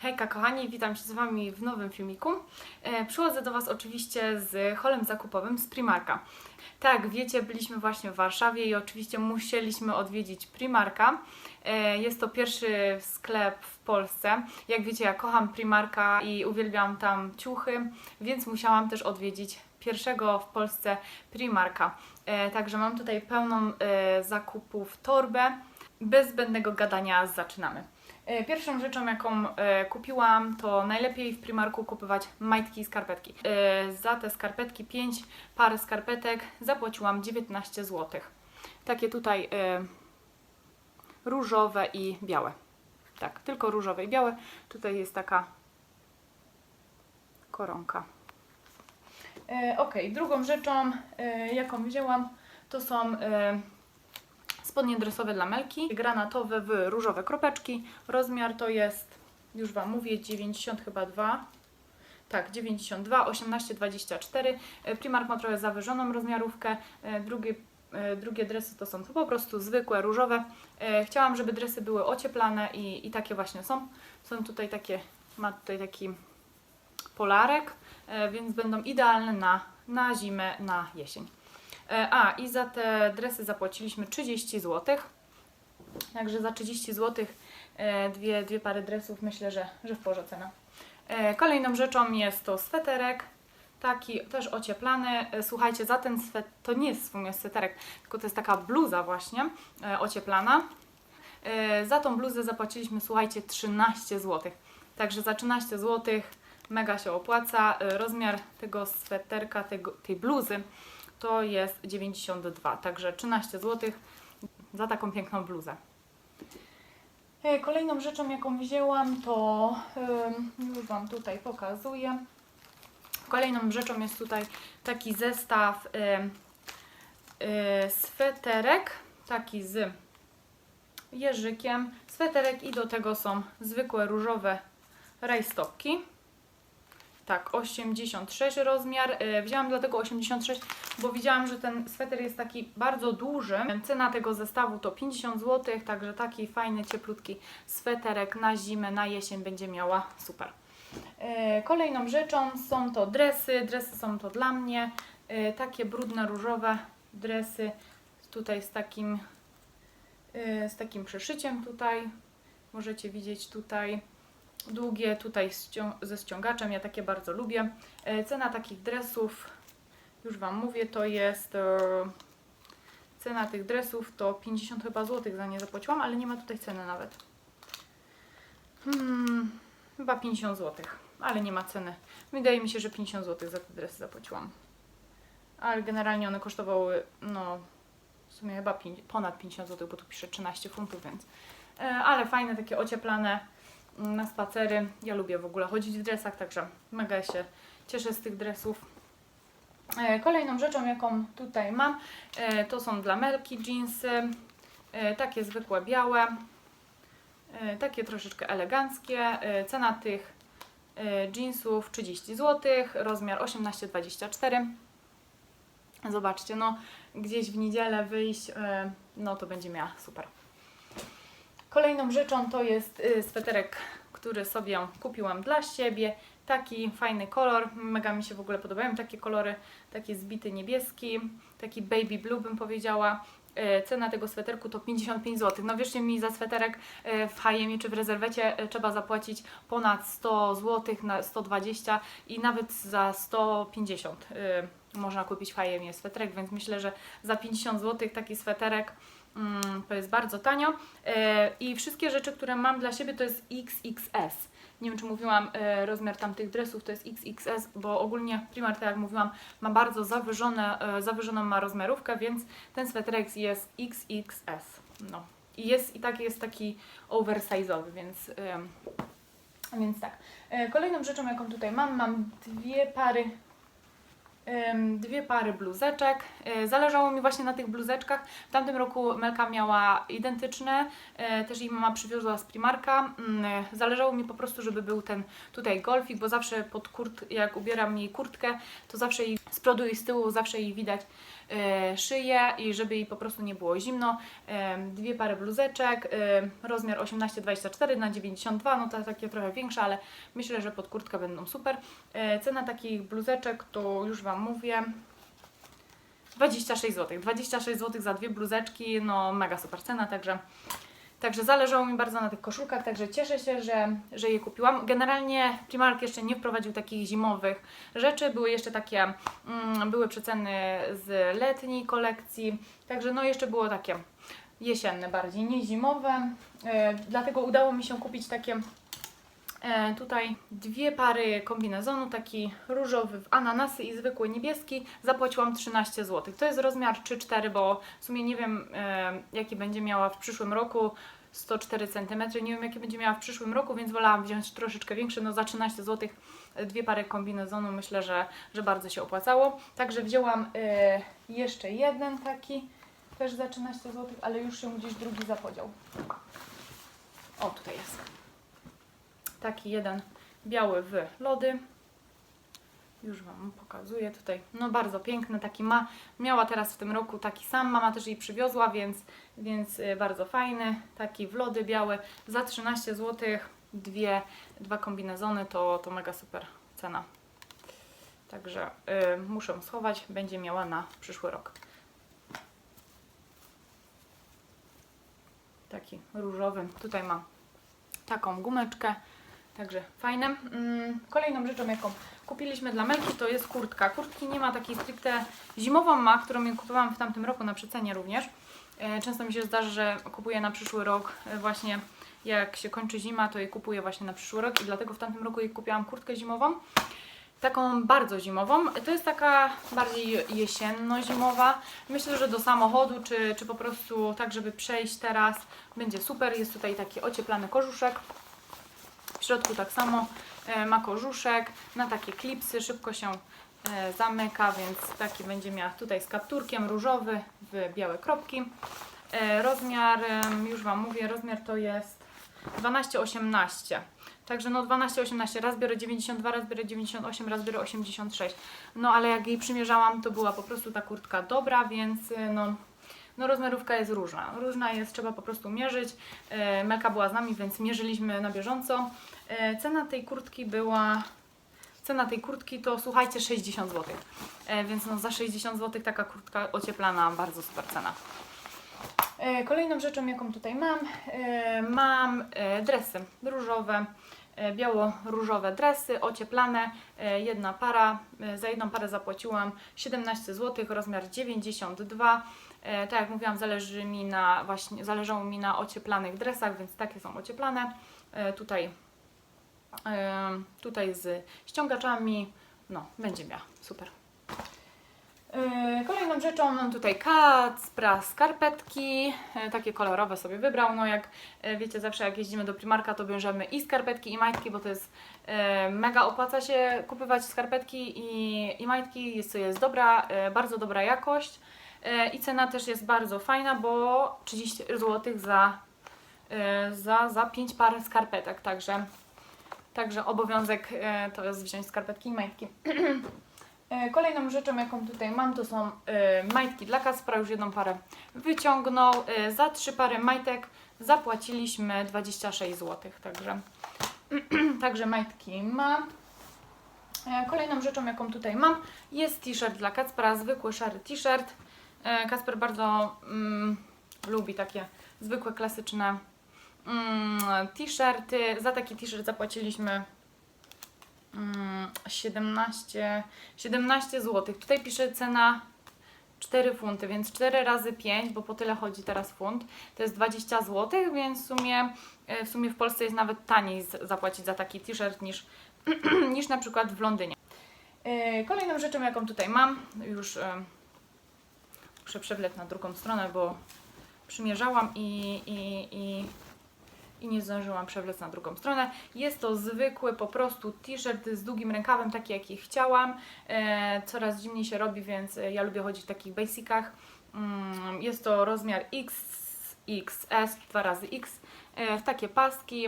Hejka kochani, witam się z Wami w nowym filmiku. E, przychodzę do Was oczywiście z holem zakupowym z Primarka. Tak, wiecie, byliśmy właśnie w Warszawie i oczywiście musieliśmy odwiedzić Primarka. E, jest to pierwszy sklep w Polsce. Jak wiecie, ja kocham Primarka i uwielbiam tam ciuchy, więc musiałam też odwiedzić pierwszego w Polsce Primarka. E, także mam tutaj pełną zakupów torbę. Bez zbędnego gadania zaczynamy. E, Pierwszą rzeczą, jaką e, kupiłam, to najlepiej w Primarku kupować majtki i skarpetki. E, za te skarpetki, 5 par skarpetek, zapłaciłam 19 zł. Takie tutaj różowe i białe. Tak, tylko różowe i białe. Tutaj jest taka koronka. Ok, drugą rzeczą, jaką wzięłam, to są spodnie dresowe dla Melki, granatowe w różowe kropeczki. Rozmiar to jest, już Wam mówię, 90 chyba 2. Tak, 92, 18, 24. E, Primark ma trochę zawyżoną rozmiarówkę. E, Drugie, e, drugie dresy to są po prostu zwykłe, różowe. E, Chciałam, żeby dresy były ocieplane i, i takie właśnie są. Są tutaj takie, ma tutaj taki polarek, więc będą idealne na, na zimę, na jesień. E, A, i za te dresy zapłaciliśmy 30 zł. Także za 30 zł dwie, dwie pary dresów myślę, że, że w porze cena. E, Kolejną rzeczą jest to sweterek. Taki też ocieplany. E, Słuchajcie, za ten swet to nie jest w sumie sweterek, tylko to jest taka bluza właśnie e, ocieplana. E, Za tą bluzę zapłaciliśmy, słuchajcie, 13 zł. Także za 13 zł mega się opłaca. E, Rozmiar tego sweterka, tego, tej bluzy to jest 92, także 13 zł za taką piękną bluzę. E, Kolejną rzeczą, jaką wzięłam, to już Wam tutaj pokazuję. Kolejną rzeczą jest tutaj taki zestaw sweterek, taki z jeżykiem. Sweterek i do tego są zwykłe różowe rajstopki. Tak, 86 rozmiar. E, Wzięłam dlatego 86, bo widziałam, że ten sweter jest taki bardzo duży. Cena tego zestawu to 50 zł, także taki fajny, cieplutki sweterek na zimę, na jesień będzie miała super. E, Kolejną rzeczą są to dresy. Dresy są to dla mnie. E, Takie brudne, różowe dresy. Tutaj z takim, e, z takim przeszyciem tutaj. Możecie widzieć tutaj długie tutaj ze ściągaczem, ja takie bardzo lubię. E, Cena takich dresów, już Wam mówię, to jest e, cena tych dresów to 50 chyba złotych za nie zapłaciłam, ale nie ma tutaj ceny nawet. Hmm, chyba 50 złotych, ale nie ma ceny. Wydaje mi się, że 50 złotych za te dresy zapłaciłam. Ale generalnie one kosztowały, no w sumie chyba pięć- ponad 50 zł, bo tu pisze 13 funtów, więc. E, Ale fajne, takie ocieplane na spacery. Ja lubię w ogóle chodzić w dresach, także mega się cieszę z tych dresów. E, Kolejną rzeczą, jaką tutaj mam, e, to są dla Melki jeansy. E, Takie zwykłe białe, takie troszeczkę eleganckie. Cena tych jeansów 30 zł, rozmiar 18-24. Zobaczcie, no gdzieś w niedzielę wyjść, no to będzie miała super. Kolejną rzeczą to jest y, sweterek, który sobie kupiłam dla siebie. Taki fajny kolor, mega mi się w ogóle podobają takie kolory, taki zbity niebieski, taki baby blue bym powiedziała. E, Cena tego sweterku to 55 zł. No wierzcie mi, za sweterek e, w H&M czy w rezerwecie trzeba zapłacić ponad 100 zł, na 120 i nawet za 150 e, można kupić w H&M sweterek, więc myślę, że za 50 zł taki sweterek to jest bardzo tanio. E, I wszystkie rzeczy, które mam dla siebie, to jest XXS. Nie wiem, czy mówiłam, e, rozmiar tamtych dresów to jest XXS, bo ogólnie Primark, tak jak mówiłam, ma bardzo zawyżone, e, zawyżoną ma rozmiarówkę, więc ten sweterek jest XXS. No. I jest i tak jest taki oversize'owy, więc, więc tak. Kolejną rzeczą, jaką tutaj mam, mam dwie pary dwie pary bluzeczek. Y, Zależało mi właśnie na tych bluzeczkach. W tamtym roku Melka miała identyczne, y, też jej mama przywiozła z Primarka. Ym, Zależało mi po prostu, żeby był ten tutaj golfik, bo zawsze pod kurt, jak ubieram jej kurtkę, to zawsze jej z przodu i z tyłu zawsze jej widać szyję i żeby jej po prostu nie było zimno. Ym, Dwie pary bluzeczek, ym, rozmiar 18-24 na 92, no to takie trochę większe, ale myślę, że pod kurtkę będą super. E, Cena takich bluzeczek to już Wam mówię 26 zł. 26 zł za dwie bluzeczki, no mega super cena, także, także zależało mi bardzo na tych koszulkach, także cieszę się, że, że je kupiłam. Generalnie Primark jeszcze nie wprowadził takich zimowych rzeczy, były jeszcze takie, mm, były przeceny z letniej kolekcji, także no jeszcze było takie jesienne bardziej, nie zimowe, e, dlatego udało mi się kupić takie tutaj dwie pary kombinezonu, taki różowy w ananasy i zwykły niebieski. Zapłaciłam 13 zł. To jest rozmiar 3-4, bo w sumie nie wiem e, jaki będzie miała w przyszłym roku. 104 cm, nie wiem jaki będzie miała w przyszłym roku, więc wolałam wziąć troszeczkę większy, no za 13 zł dwie pary kombinezonu myślę, że, że bardzo się opłacało. Także wzięłam e, jeszcze jeden taki, też za 13 zł, ale już się gdzieś drugi zapodział. O, tutaj jest taki jeden biały w lody. Już Wam pokazuję tutaj. No bardzo piękny, taki ma. Miała teraz w tym roku taki sam, mama też jej przywiozła, więc, więc y, bardzo fajny. Taki w lody biały za 13 zł. Dwie, dwa kombinezony to, to mega super cena. Także y, muszę schować, będzie miała na przyszły rok. Taki różowy. Tutaj ma taką gumeczkę. Także fajne. Mm, Kolejną rzeczą, jaką kupiliśmy dla Melki, to jest kurtka. Kurtki nie ma takiej stricte zimową ma, którą ja kupowałam w tamtym roku na przecenie również. E, Często mi się zdarza, że kupuję na przyszły rok e, właśnie jak się kończy zima, to jej kupuję właśnie na przyszły rok i dlatego w tamtym roku jej kupiłam kurtkę zimową. Taką bardzo zimową. To jest taka bardziej jesienno-zimowa. Myślę, że do samochodu, czy, czy po prostu tak, żeby przejść teraz, będzie super. Jest tutaj taki ocieplany kożuszek. W środku tak samo e, ma kożuszek na takie klipsy, szybko się e, zamyka, więc taki będzie miała tutaj z kapturkiem różowy w białe kropki. E, Rozmiar, już Wam mówię, rozmiar to jest 12-18. Także no 12-18, raz biorę 92, raz biorę 98, raz biorę 86. No ale jak jej przymierzałam, to była po prostu ta kurtka dobra, więc no no rozmiarówka jest różna. Różna jest, trzeba po prostu mierzyć. E, Melka była z nami, więc mierzyliśmy na bieżąco. E, Cena tej kurtki była... Cena tej kurtki to słuchajcie 60 zł. E, Więc no za 60 zł taka kurtka ocieplana, bardzo super cena. Kolejną rzeczą, jaką tutaj mam, mam dresy różowe, biało-różowe dresy ocieplane, jedna para, za jedną parę zapłaciłam 17 zł, rozmiar 92. E, Tak jak mówiłam, zależy mi na, właśnie, zależało mi na ocieplanych dresach, więc takie są ocieplane. E, Tutaj, e, tutaj z ściągaczami, no będzie miała, super. Kolejną rzeczą mam tutaj Kacpra skarpetki, takie kolorowe sobie wybrał. No jak wiecie, zawsze jak jeździmy do Primarka, to bierzemy i skarpetki, i majtki, bo to jest mega opłaca się kupywać skarpetki i, i majtki. Jest to jest dobra, bardzo dobra jakość i cena też jest bardzo fajna, bo 30 zł za, yy, za, za 5 par skarpetek, także, także obowiązek yy, to jest wziąć skarpetki i majtki. E, Kolejną rzeczą, jaką tutaj mam, to są e, majtki dla Kaspra. Już jedną parę wyciągnął. E, Za trzy pary majtek zapłaciliśmy 26 zł. Także, także majtki ma. E, Kolejną rzeczą, jaką tutaj mam, jest t-shirt dla Kacpra, zwykły szary t-shirt. E, Kacper bardzo mm, lubi takie zwykłe, klasyczne mm, t-shirty. Za taki t-shirt zapłaciliśmy Mm, 17, 17 zł. Tutaj pisze cena 4 funty, więc 4 razy 5, bo po tyle chodzi teraz funt, to jest 20 zł, więc w sumie, e, w sumie w Polsce jest nawet taniej zapłacić za taki t-shirt niż, niż na przykład w Londynie. E, Kolejną rzeczą, jaką tutaj mam, już muszę przewlec na drugą stronę, bo przymierzałam i, i, i i nie zdążyłam przewlec na drugą stronę. Jest to zwykły po prostu t-shirt z długim rękawem, taki jaki chciałam. E, coraz zimniej się robi, więc ja lubię chodzić w takich basicach. Mm, jest to rozmiar XXS, 2 razy X, e, w takie paski.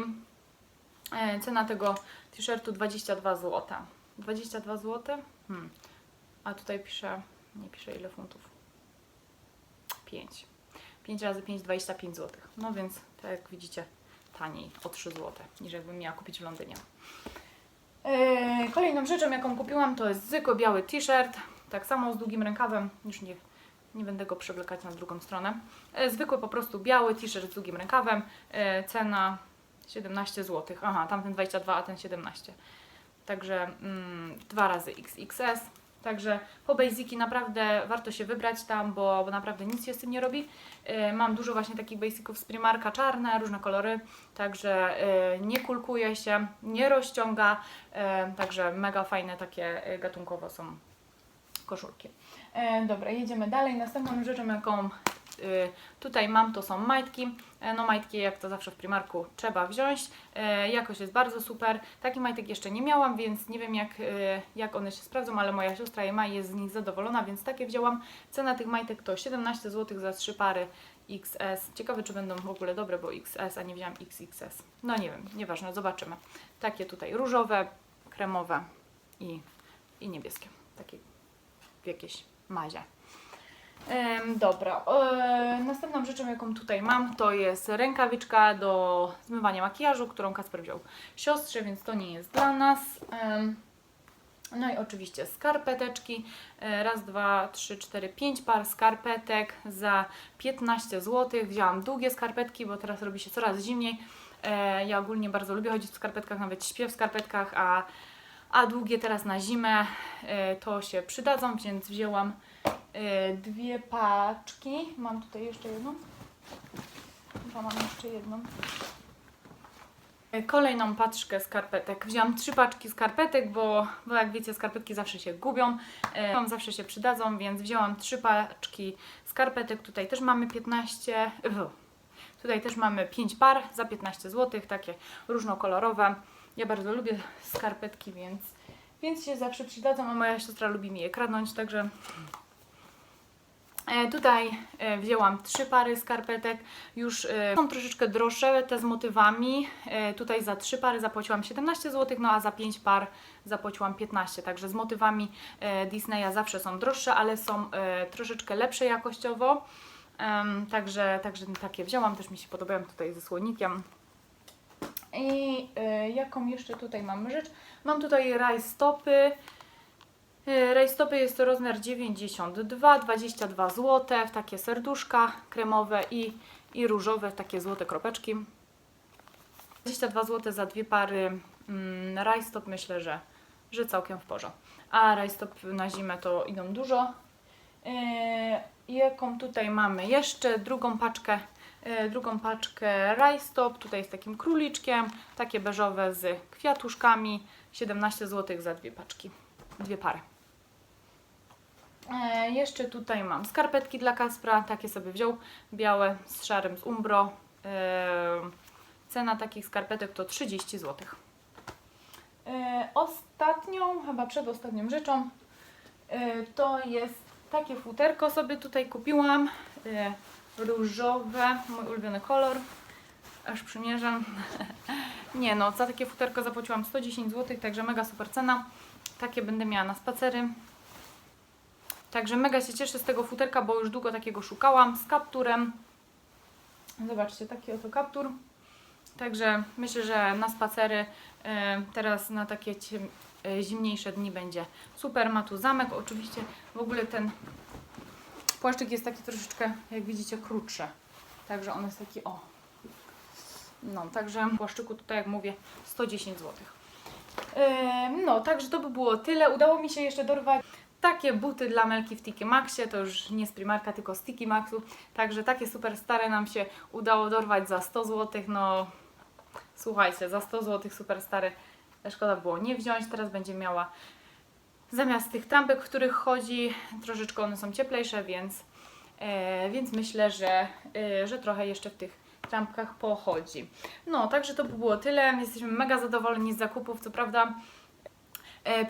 E, cena tego t-shirtu 22 zł. 22 zł? Hmm. A tutaj pisze, nie pisze ile funtów. 5. 5 razy 5, 25 zł. No więc, tak jak widzicie, taniej o 3 zł, niż jakbym miała kupić w Londynie. Eee, kolejną rzeczą, jaką kupiłam, to jest zwykły biały t-shirt. Tak samo z długim rękawem. Już nie, nie będę go przewlekać na drugą stronę. E, zwykły po prostu biały t-shirt z długim rękawem. E, cena 17 zł. Aha, tamten 22, a ten 17. Także mm, dwa razy XXS. Także po basiki naprawdę warto się wybrać tam, bo, bo naprawdę nic się z tym nie robi. E, mam dużo właśnie takich basiców z Primarka, czarne, różne kolory, także e, nie kulkuje się, nie rozciąga, e, także mega fajne takie e, gatunkowo są koszulki. E, dobra, jedziemy dalej. Następną rzeczą, jaką y, tutaj mam, to są majtki. E, no majtki, jak to zawsze w Primarku, trzeba wziąć. E, jakość jest bardzo super. Taki majtek jeszcze nie miałam, więc nie wiem jak, y, jak one się sprawdzą, ale moja siostra Ema jest z nich zadowolona, więc takie wzięłam. Cena tych majtek to 17 zł za 3 pary XS. Ciekawe, czy będą w ogóle dobre, bo XS, a nie wzięłam XXS. No nie wiem, nieważne, zobaczymy. Takie tutaj różowe, kremowe i, i niebieskie. Takie w jakiejś mazie. Em, dobra, e, następną rzeczą, jaką tutaj mam, to jest rękawiczka do zmywania makijażu, którą Kasper wziął siostrze, więc to nie jest dla nas. Em, no i oczywiście skarpeteczki. E, Raz, dwa, trzy, cztery, pięć par skarpetek za 15 zł. Wzięłam długie skarpetki, bo teraz robi się coraz zimniej. E, Ja ogólnie bardzo lubię chodzić w skarpetkach, nawet śpię w skarpetkach, a, a długie teraz na zimę to się przydadzą, więc wzięłam e, dwie paczki. Mam tutaj jeszcze jedną. Chyba mam jeszcze jedną. Kolejną paczkę skarpetek. Wziąłam trzy paczki skarpetek, bo, bo jak wiecie, skarpetki zawsze się gubią. E, zawsze się przydadzą, więc wzięłam trzy paczki skarpetek. Tutaj też mamy 15. w, Tutaj też mamy 5 par za 15 zł, takie różnokolorowe. Ja bardzo lubię skarpetki, więc, więc się zawsze przydadzą, a moja siostra lubi mi je kradnąć, także E, Tutaj e, wzięłam trzy pary skarpetek, już e, są troszeczkę droższe, te z motywami. E, Tutaj za trzy pary zapłaciłam 17 zł, no a za 5 par zapłaciłam 15, także z motywami e, Disneya zawsze są droższe, ale są e, troszeczkę lepsze jakościowo. Także, także takie wzięłam, też mi się podobają tutaj ze słonikiem. I e, jaką jeszcze tutaj mam rzecz? Mam tutaj rajstopy. E, Rajstopy jest to rozmiar 92, 22 zł, takie serduszka kremowe i, i różowe, takie złote kropeczki. 22 zł za dwie pary mm, rajstop myślę, że, że całkiem w porządku. A rajstop na zimę to idą dużo. E, jaką tutaj mamy jeszcze? Drugą paczkę, e, drugą paczkę rajstop, tutaj z takim króliczkiem, takie beżowe z kwiatuszkami, 17 zł za dwie paczki, dwie pary. E, jeszcze tutaj mam skarpetki dla Kaspra, takie sobie wziął, białe z szarym z Umbro. E, cena takich skarpetek to 30 zł. E, ostatnią, chyba przedostatnią rzeczą e, to jest takie futerko sobie tutaj kupiłam. E, różowe, mój ulubiony kolor. Aż przymierzam. Nie no, za takie futerko zapłaciłam 110 zł, także mega super cena. Takie będę miała na spacery. Także mega się cieszę z tego futerka, bo już długo takiego szukałam z kapturem. Zobaczcie, taki oto kaptur. Także myślę, że na spacery e, teraz na takie e, zimniejsze dni będzie super. Ma tu zamek, oczywiście w ogóle ten płaszczyk jest taki troszeczkę, jak widzicie, krótszy. Także on jest taki o. No, także płaszczyku tutaj, jak mówię, 110 zł. No, także to by było tyle. Udało mi się jeszcze dorwać takie buty dla Melki w Tiki Maxie, to już nie z Primarka, tylko z Tiki Maxu. Także takie super stare nam się udało dorwać za 100 zł. No, słuchajcie, za 100 zł super stare. Szkoda było nie wziąć. Teraz będzie miała zamiast tych trampek, w których chodzi, troszeczkę one są cieplejsze, więc, e, więc myślę, że, e, że trochę jeszcze w tych trampkach pochodzi. No, także to by było tyle. Jesteśmy mega zadowoleni z zakupów. Co prawda,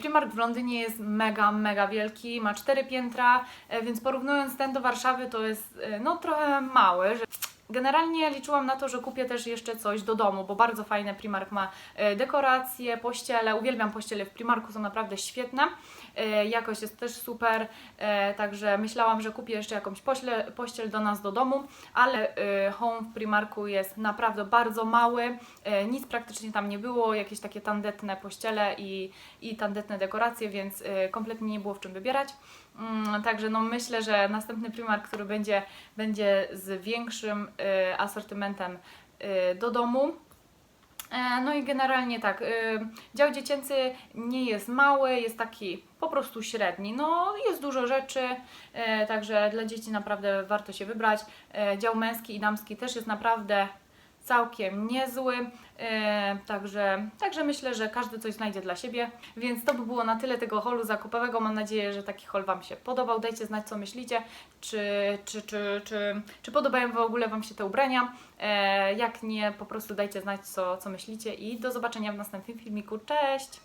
Primark w Londynie jest mega, mega wielki, ma cztery piętra, e, więc porównując ten do Warszawy, to jest e, no trochę mały. Że... Generalnie liczyłam na to, że kupię też jeszcze coś do domu, bo bardzo fajne Primark ma e, dekoracje, pościele. Uwielbiam pościele w Primarku, są naprawdę świetne. E, Jakość jest też super, e, także myślałam, że kupię jeszcze jakąś pościel, pościel do nas do domu, ale home w Primarku jest naprawdę bardzo mały, nic praktycznie tam nie było, jakieś takie tandetne pościele i, i tandetne dekoracje, więc kompletnie nie było w czym wybierać. Mm, Także no myślę, że następny Primark, który będzie, będzie z większym e, asortymentem e, do domu. E, No i generalnie tak, y, dział dziecięcy nie jest mały, jest taki po prostu średni. No jest dużo rzeczy, także dla dzieci naprawdę warto się wybrać. Dział męski i damski też jest naprawdę całkiem niezły, e, także, także myślę, że każdy coś znajdzie dla siebie. Więc to by było na tyle tego holu zakupowego. Mam nadzieję, że taki hol Wam się podobał. Dajcie znać, co myślicie, czy, czy, czy, czy, czy podobają w ogóle Wam się te ubrania. E, jak nie, po prostu dajcie znać, co, co myślicie i do zobaczenia w następnym filmiku. Cześć!